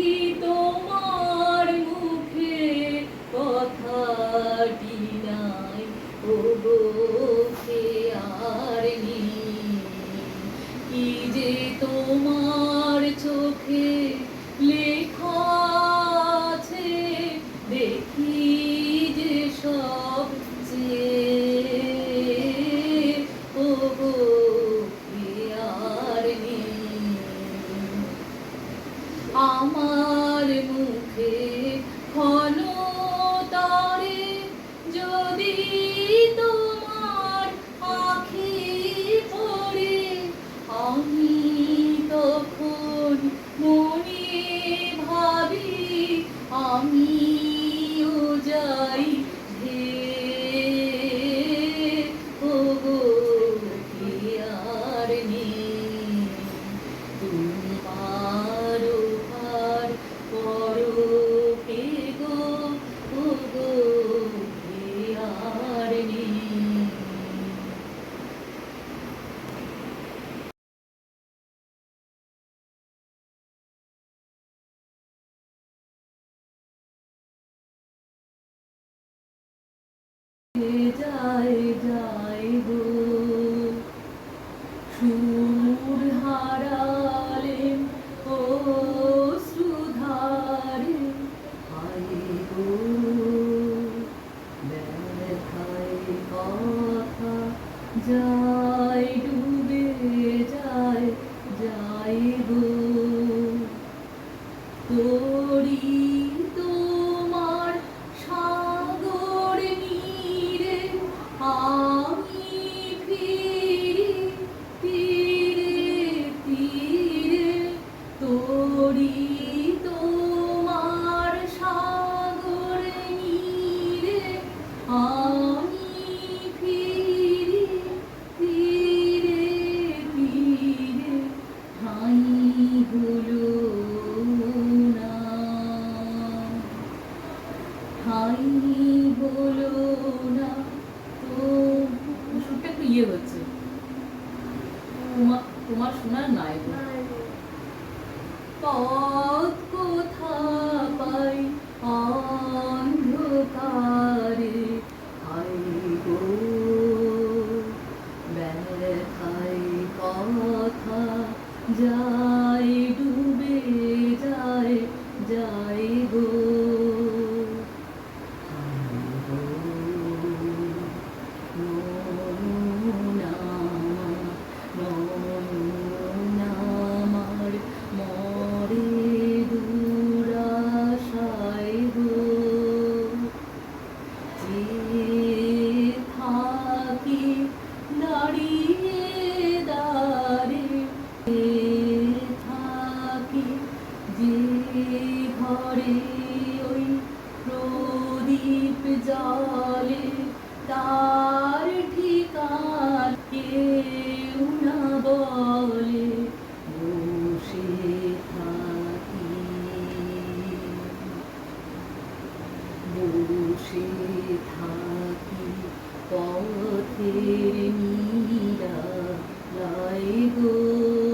দেখি তোমার মুখে কথাটি নাই। ও 王明 যায় যায় গো? সুর হারালেন ও কথা ডুবে যায় যায় গো। তোমার তোমার শোনার নাই। প বসে থাকি পথের মীরা গো।